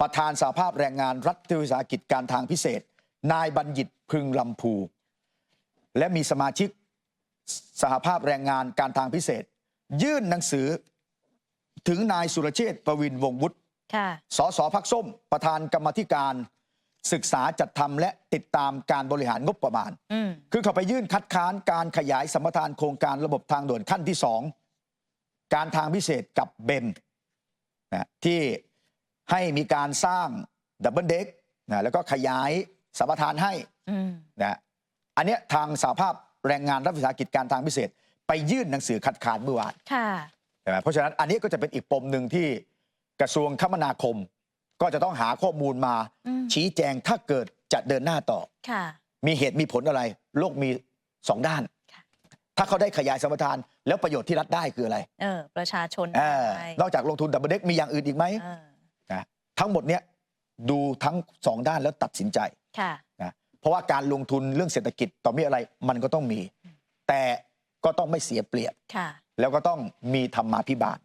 ประธานสหภาพแรงงานรัฐวิสาหกิจการทางพิเศษ นายบัญญิตพึงลำพู และมีสมาชิกสหภาพแรงงานการทางพิเศษ ยื่นหนังสือถึงนายสุรเชษฐ์ประวินวงศ์วุฒิค่ะสสพักส้ม ประธานกรรมาธิการศึกษาจัดทำและติดตามการบริหารงบประมาณอืมคือเขาไปยื่นคัดค้านการขยายสัมปทานโครงการระบบทางด่วนขั้นที่สองการทางพิเศษกับเบมนะที่ ให้มีการสร้างดับเบิลเด็กนะแล้วก็ขยายสัมปทานให้อืมนะอันเนี้ยทางสาภาพแรงงานรัฐวิสาหกิจการทางพิเศษ ไปยื่นหนังสือคัดค้านเมื่อวานค่ะใช่ไหมเพราะฉะนั้นอันนี้ก็จะเป็นอีกปมหนึ่งที่กระทรวงคมนาคม ก็จะต้องหาข้อมูลมาอืมชี้แจงถ้าเกิดจะเดินหน้าต่อค่ะมีเหตุมีผลอะไร โลกมีสองด้านค่ะถ้าเขาได้ขยายสัมปทาน แล้วประโยชน์ที่รัฐได้คืออะไร เออ ประชาชนเออได้นอกจากลงทุนดับเบิลเด็กมีอย่างอื่นอีกไหมเออนะ ทั้งหมดเนี้ยดูทั้งสองด้านแล้วตัดสินใจค่ะนะเพราะว่าการลงทุนเรื่องเศรษฐกิจต่อมีอะไรมันก็ต้องมี แต่ก็ต้องไม่เสียเปรียบค่ะแล้วก็ต้องมีธรรมาภิบาล